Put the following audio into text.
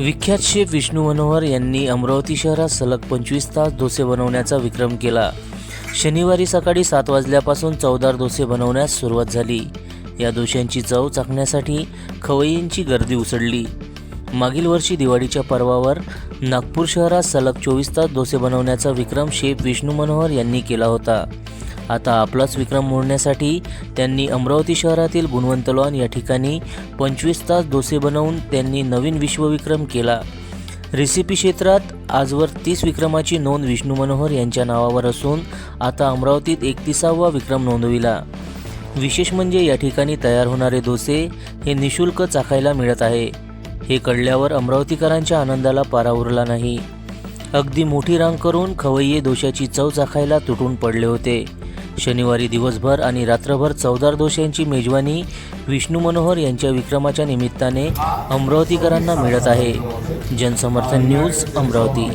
विख्यात शेफ विष्णू मनोहर यांनी अमरावती शहरात सलग पंचवीस तास डोसे बनवण्याचा विक्रम केला. शनिवारी सकाळी सात वाजल्यापासून चवदार डोसे बनवण्यास सुरुवात झाली. या डोश्यांची चव चाखण्यासाठी खवय्यांची गर्दी उसळली. मागील वर्षी दिवाळीच्या पर्वावर नागपूर शहरात सलग चोवीस तास डोसे बनवण्याचा विक्रम शेफ विष्णू मनोहर यांनी केला होता. आता आपलाच विक्रम मोडण्यासाठी त्यांनी अमरावती शहरातील गुणवंत लॉन या ठिकाणी पंचवीस तास डोसे बनवून त्यांनी नवीन विश्वविक्रम केला. रेसिपी क्षेत्रात आजवर तीस विक्रमाची नोंद विष्णू मनोहर यांच्या नावावर असून आता अमरावतीत एकतीसावा विक्रम नोंदविला. विशेष म्हणजे या ठिकाणी तयार होणारे डोसे हे निशुल्क चाखायला मिळत आहे. हे कळल्यावर अमरावतीकरांच्या आनंदाला पारा उरला नाही. अगदी मोठी रांग करून खवय्ये दोशाची चव चाखायला तुटून पडले होते. शनिवारी दिवसभर आणि रात्रभर चौदार दोष यांची मेजवानी विष्णू मनोहर यांच्या विक्रमाच्या निमित्ताने अमरावतीकरांना मिळत आहे. जनसमर्थन न्यूज अमरावती.